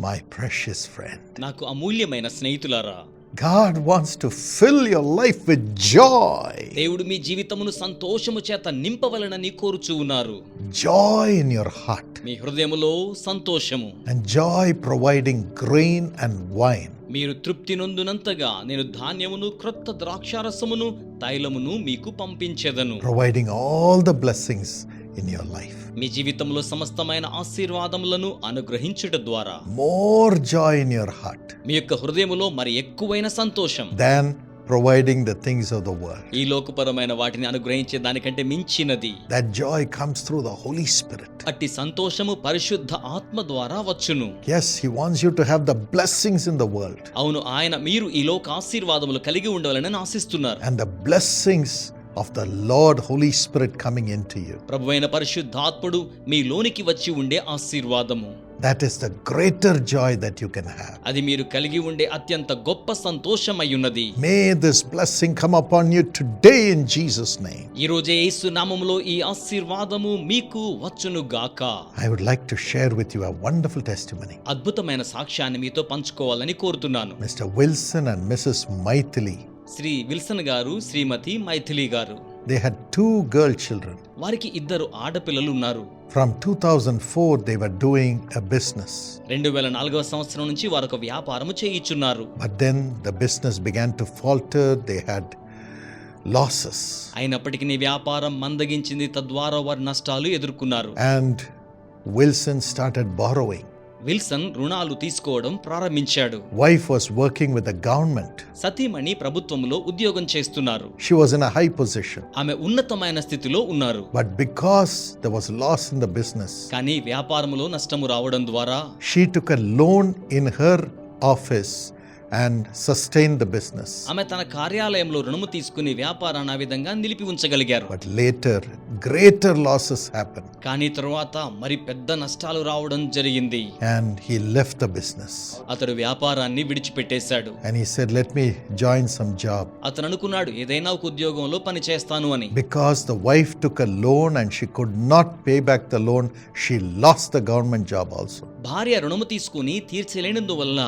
my precious friend. నాకు అమూల్యమైన స్నేహితులారా God wants to fill your life with joy. దేవుడు మీ జీవితమును సంతోషము చేత నింపవలనని కోరుచూ ఉన్నారు Joy in your heart. మీ హృదయములో సంతోషము And joy providing grain and wine. మీరు తృప్తి నొందునంతగా నేను ధాన్యమును క్రొత్త ద్రాక్షారసమును తైలమును మీకు పంపించెదను Providing all the blessings in your life. మీ జీవితంలో సమస్తమైన ఆశీర్వాదములను అనుగ్రహించుట ద్వారా More joy in your heart మీ యొక్క హృదయములో మరి ఎక్కువైన సంతోషం than providing the things of the world. ఈ లోకపరమైన వాటిని అనుగ్రహించే దానికంటే మించినది That joy comes through the Holy Spirit. అట్టి సంతోషము పరిశుద్ధ ఆత్మ ద్వారా వచ్చును Yes, He wants you to have the blessings in the world. అవును ఆయన మీరు ఈ లోక ఆశీర్వాదములు కలిగి ఉండవాలని ఆశిస్తున్నారు and the blessings of the Lord Holy Spirit coming in to you ప్రభువైన పరిశుద్ధాత్ముడు మీ లోనికి వచ్చి ఉండే ఆశీర్వాదము that is the greater joy that you can have అది మీరు కలిగి ఉండే అత్యంత గొప్ప సంతోషమై ఉన్నది may this blessing come upon you today in Jesus name ఈ రోజు యేసు నామములో ఈ ఆశీర్వాదము మీకు వచ్చును గాక. I would like to share with you a wonderful testimony అద్భుతమైన సాక్ష్యాన్ని మీతో పంచుకోవాలని కోరుతున్నాను. Mister Wilson and missus Maithili Shri Wilson గారు శ్రీమతి మైథిలి గారు. they had two girl children. వారికి ఇద్దరు ఆడపిల్లలు ఉన్నారు From 2004, they were doing a business. రెండు వేల నాలుగవ సంవత్సరం నుంచి వారు ఒక వ్యాపారము చేయిచున్నారు But then the business began to falter. They had losses. అయినప్పటికీ నీ వ్యాపారం మందగించింది తద్వారా వారు నష్టాలు ఎదుర్కొన్నారు And Wilson started borrowing. Wilson రుణాలు తీసుకోవడం ప్రారంభించాడు wife was working with the government. సతీమణి ప్రభుత్వంలో ఉద్యోగం చేస్తున్నారు She was in a high position. ఆమె ఉన్నతమైన స్థితిలో ఉన్నారు But because there was loss in the business, కానీ వ్యాపారములో నష్టము రావడం ద్వారా she took a loan in her office and sustained the business. ఆమె తన కార్యాలయంలో రుణము తీసుకుని వ్యాపారాన్ని ఆ విధంగా నిలిపి ఉంచగలిగారు But later, greater losses happened కానీ తరువాత మరి పెద్ద నష్టాలు రావడం జరిగింది and he left the business. అతడు వ్యాపారాన్ని విడిచిపెట్టేశాడు And he said, Let me join some job. అతను అనుకున్నాడు ఏదైనా ఒక ఉద్యోగంలో పని చేస్తాను అని Because the wife took a loan and she could not pay back the loan, she lost the government job also. భార్య రుణము తీసుకుని తీర్చలేనందువల్ల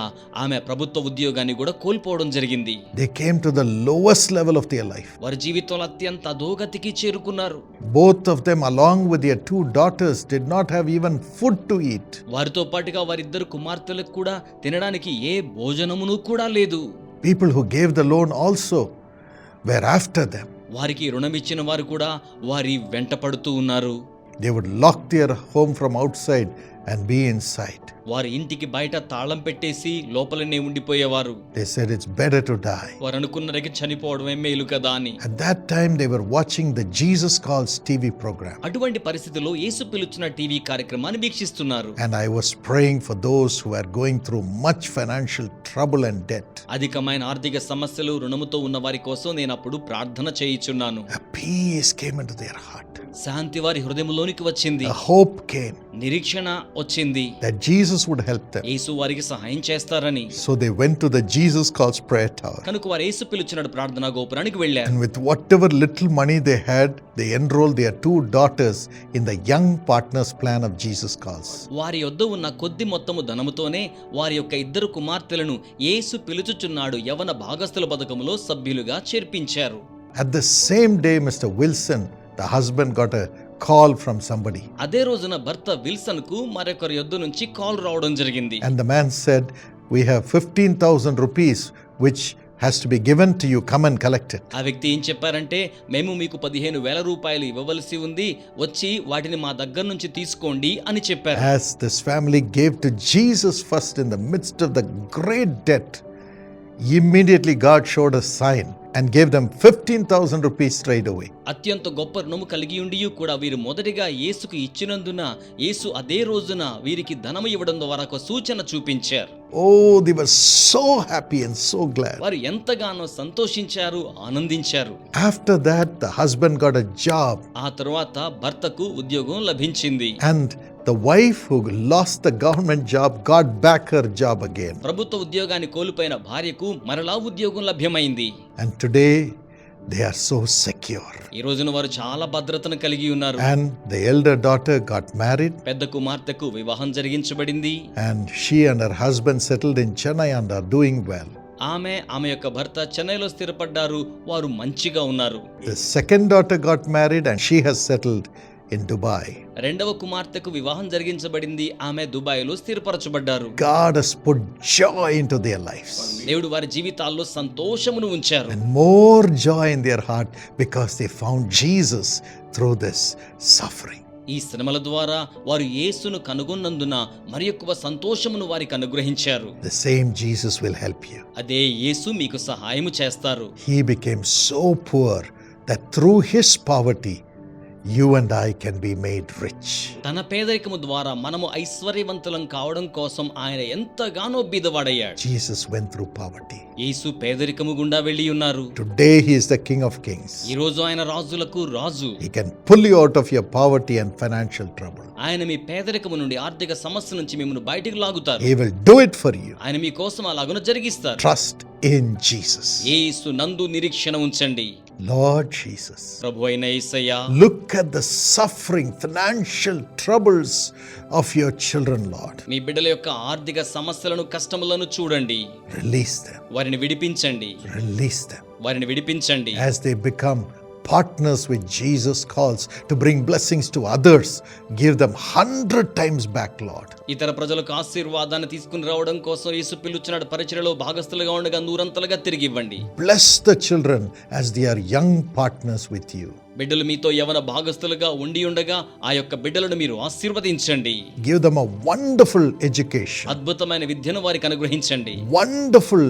ఆమె ప్రభుత్వ ఉద్యోగాన్ని కూడా కోల్పోవడం జరిగింది. They came to the lowest level of their life వారి జీవితంలో అత్యంత అధోగతికి చేరుకున్నారు. Both of them along with their two daughters did not have even food to eat వారితో పాటుగా వారిద్దరు కుమార్తెలకు కూడా తినడానికి ఏ భోజనమును కూడా లేదు. People who gave the loan also were after them వారికి రుణం ఇచ్చిన వారు కూడా వారి వెంట పడుతూ ఉన్నారు. They would lock their home from outside outside and be inside. వారి ఇంటికి బయట తాళం పెట్టేసి లోపలనే ఉండిపోయేవారు They said it's better to die. వారు అనుకున్నరికి చనిపోవడమే మేలు కదా అని At that time, they were watching the Jesus Calls TV program. అటువంటి పరిస్థితిలో యేసు పిలుచున్న టీవీ కార్యక్రమాన్ని వీక్షిస్తున్నారు And I was praying for those who are going through much financial trouble and debt. అధికమైన ఆర్థిక సమస్యలు రుణముతో ఉన్న వారి కోసం నేను అప్పుడు ప్రార్థన చేయిచున్నాను A peace came into their heart. శాంతి వారి హృదయంలోనికి వచ్చింది A hope came నిరీక్షణ వచ్చింది that Jesus would help them. యేసు వారికి సహాయం చేస్తారని So they went to the Jesus Calls prayer tower. కనుక వారు యేసు పిలుచున్నాడు ప్రార్థనా గోపురానికి వెళ్ళారు And with whatever little money they had, they enrolled their two daughters in the Young Partners Plan of Jesus Calls. వారి యొద్ద ఉన్న కొద్ది మొత్తము ధనముతోనే వారి యొక్క ఇద్దరు కుమార్తెలను యేసు పిలుచుచున్నాడు యవన భాగస్థుల పథకములో సభ్యులుగా చేర్పించారు At the same day, Mr. Wilson, the husband, got a call from somebody. అదే రోజున భర్త విల్సన్ కు మరొకరి యొద్ద నుంచి కాల్ రావడం జరిగింది And the man said, We have 15,000 rupees which has to be given to you. Come and collect it. ఆ వ్యక్తి ఏం చెప్పారంటే మేము మీకు పదిహేను వేల రూపాయలు ఇవ్వవలసి ఉంది వచ్చి వాటిని మా దగ్గర నుంచి తీసుకోండి అని చెప్పారు As this family gave to Jesus first in the midst of the great debt, immediately God showed a sign and gave them 15,000 rupees straight away. అత్యంత గొప్ప రుణము కలిగి ఉండి కూడా వీరు మొదటిగా యేసుకు ఇచ్చినందున యేసు అదే రోజున వీరికి ధనము ఇవ్వడం ద్వారా ఒక సూచన చూపించారు Oh, they were so happy and so glad. వారు ఎంతగానో సంతోషించారు ఆనందించారు After that, the husband got a job, ఆ తరువాత భర్తకు ఉద్యోగం లభించింది and the wife who lost the government job got back her job again. ప్రభుత్వ ఉద్యోగాన్ని కోల్పోయిన భార్యకు మరలా ఉద్యోగం లభ్యమైంది and today they are so secure ఈ రోజున వారు చాలా భద్రతను కలిగి ఉన్నారు. And the elder daughter got married పెద్ద కుమార్తెకు వివాహం జరిగించబడింది. And she and her husband settled in Chennai and are doing well ఆమె ఆమె యొక్క భర్త చెన్నైలో స్థిరపడ్డారు. వారు మంచిగా ఉన్నారు. The second daughter got married and she has settled in Dubai. రెండవ కుమార్తెకు వివాహం జరిగించబడింది ఆమె దుబాయ్లో స్థిరపరచబడ్డారు God has put joy into their lives. దేవుడు వారి జీవితాల్లో సంతోషమును ఉంచారు and more joy in their heart because they found Jesus through this suffering. ఈ శ్రమల ద్వారా వారు యేసును కనుగొన్నందున మరి ఎక్కువ సంతోషమును వారికి అనుగ్రహించారు The same Jesus will help you. అదే యేసు మీకు సహాయము చేస్తారు He became so poor that through his poverty, you and I can be made rich తన పేదరికము ద్వారా మనము ఐశ్వర్యవంతులం కావడం కోసం ఆయన ఎంతగానో బిదవాడయ్యాడు. జీసస్ వెన్ త్రూ పావర్టీ యేసు పేదరికము గుండా వెళ్ళి ఉన్నారు. Today he is the king of kings ఈ రోజు ఆయన రాజులకు రాజు. He can pull you out of your poverty and financial trouble ఆయన మీ పేదరికము నుండి ఆర్థిక సమస్య నుంచి మిమ్మల్ని బయటికి లాగుతారు. He will do it for you ఆయన మీ కోసం అలాగున జరిగిస్తారు. ట్రస్ట్ ఇన్ జీసస్ యేసు నందు నిరీక్షణ ఉంచండి. Lord Jesus. ప్రభు అయిన యేసయ్య Look at the suffering, financial troubles of your children, Lord. మీ బిడ్డల యొక్క ఆర్థిక సమస్యలను కష్టములను చూడండి Release them, వారిని విడిపించండి release them వారిని విడిపించండి as they become partners with Jesus calls to bring blessings to others. Give them hundred times back, Lord. ఇతర ప్రజలకు ఆశీర్వాదాన్ని తీసుకుని రావడం కోసం యేసు పిలుచున్నాడు పరిచయలో భాగస్థులుగా ఉండగా నూరంతలుగా తిరిగి ఇవ్వండి Bless the children as they are young partners with you. బిడ్డలు మీతో యవన భాగస్థులుగా ఉండి ఉండగా ఆ యొక్క బిడ్డలను మీరు ఆశీర్వదించండి Give them a wonderful education, అద్భుతమైన విద్యను వారికి అనుగ్రహించండి wonderful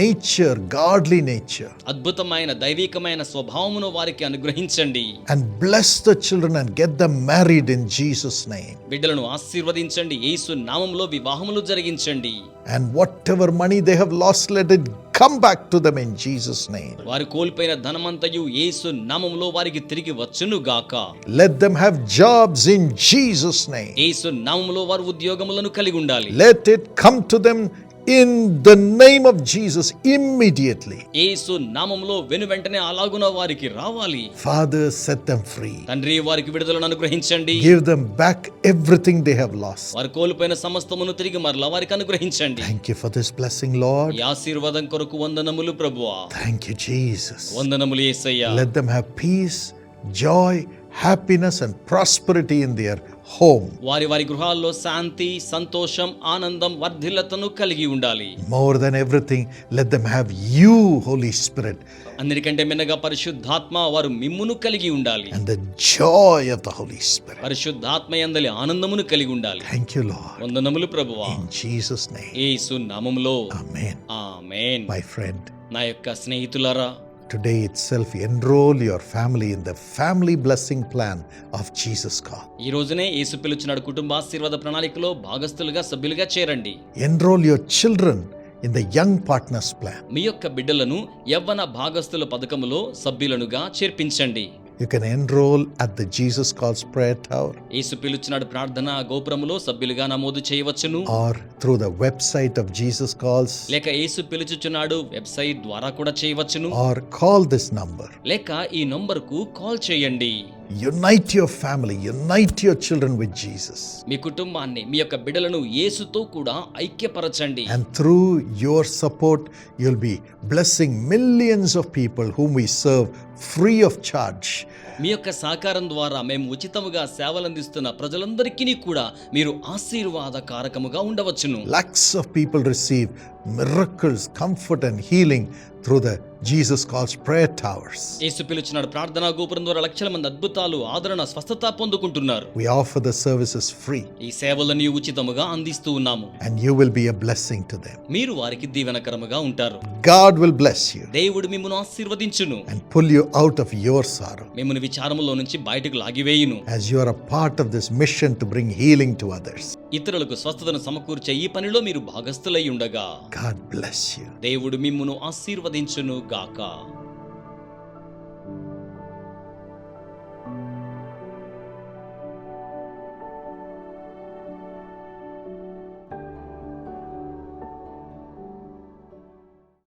nature, godly nature, అద్భుతమైన దైవికమైన స్వభావమును వారికి అనుగ్రహించండి and bless the children and get them married in Jesus' name. బిడ్డలను ఆశీర్వదించండి యేసు నామములో వివాహములు జరిగించండి And whatever money they have lost, let it come back to them in Jesus' name. వారు కోల్పోయిన ధనమంతయు యేసు నామములో వారికి తిరిగి వచ్చును గాక Let them have jobs in Jesus' name. యేసు నామములో వారు ఉద్యోగములను కలిగి ఉండాలి Let it come to them in the name of Jesus immediately. యేసు నామములో వెను వెంటనే అలాగున వారికి రావాలి Father, set them free. తండ్రి వారికి విడుదలను అనుగ్రహించండి Give them back everything they have lost. వారు కోల్పోయిన సమస్తమును తిరిగి మరలా వారికి అనుగ్రహించండి Thank you for this blessing, Lord. ఈ ఆశీర్వాదం కొరకు వందనములు ప్రభువా Thank you, Jesus. వందనములు యేసయ్యా Let them have peace, joy, happiness, and prosperity in their home. వారి వారి గృహాల్లో శాంతి సంతోషం ఆనందం వర్ధిల్లతను కలిగి ఉండాలి More than everything, let them have you, Holy Spirit, అందరికంటే మిన్నగా పరిశుద్ధాత్మ వారు మిమ్మును కలిగి ఉండాలి and the joy of the Holy Spirit. పరిశుద్ధాత్మ యందలి ఆనందమును కలిగి ఉండాలి Thank you, Lord. వందనములు ప్రభువా In Jesus' name. యేసు నామములో Amen. ఆమేన్ My friend, నా యొక్క స్నేహితులారా today itself enroll your family in the family blessing plan of Jesus కా ఈ రోజునే యేసు పిలుచున్నాడు కుటుంబ ఆశీర్వాద ప్రణాళికలో భాగస్థులుగా సభ్యులుగా చేరండి. Enroll your children in the young partners plan మీ యొక్క బిడ్డలను యవ్వన భాగస్థుల పథకములో సభ్యులనుగా చేర్పించండి. You can enroll at the Jesus Calls prayer tower యేసు పిలుచునాడు ప్రార్థన గోపురములో సభ్యులుగా నమోదు చేయవచ్చును. Or through the website of Jesus Calls లేక యేసు పిలుచుచున్నాడు వెబ్సైట్ ద్వారా కూడా చేయవచ్చును. ఆర్ కాల్ దిస్ నంబర్ లేక ఈ నంబర్కు కాల్ చేయండి. Unite your family, unite your children with Jesus. మీ కుటుంబాన్ని మీ యొక్క బిడ్డలను యేసుతో కూడా ఐక్యపరచండి And through your support, you'll be blessing millions of people whom we serve free of charge. మీ యొక్క సహకారం ద్వారా మేము ఉచితముగా సేవలందిస్తున్న ప్రజలందరికీ కూడా మీరు ఆశీర్వాద కారకముగా ఉండవచ్చును Lakhs of people receive miracles, comfort, and healing through the Jesus Calls Prayer Towers. యేసు పిలుచున్నాడు ప్రార్థనా గోపురం ద్వారా లక్షల మంది అద్భుతాలు ఆదరణ స్వస్థత పొందుకుంటున్నారు We offer the services free, ఈ సేవలని ఉచితముగా అందిస్తూ ఉన్నాము and you will be a blessing to them. మీరు వారికి దీవెనకరముగా ఉంటారు God will bless you దేవుడు మిమ్మను ఆశీర్వదించును and pull you out of your sorrow మిమ్మల్ని విచారములో నుంచి బయటకు లాగివేయును as you are a part of this mission to bring healing to others. ఇతరులకు స్వస్థతను సమకూర్చే ఈ పనిలో మీరు భాగస్థులై ఉండగా. దేవుడు మిమ్మును ఆశీర్వదించును గాక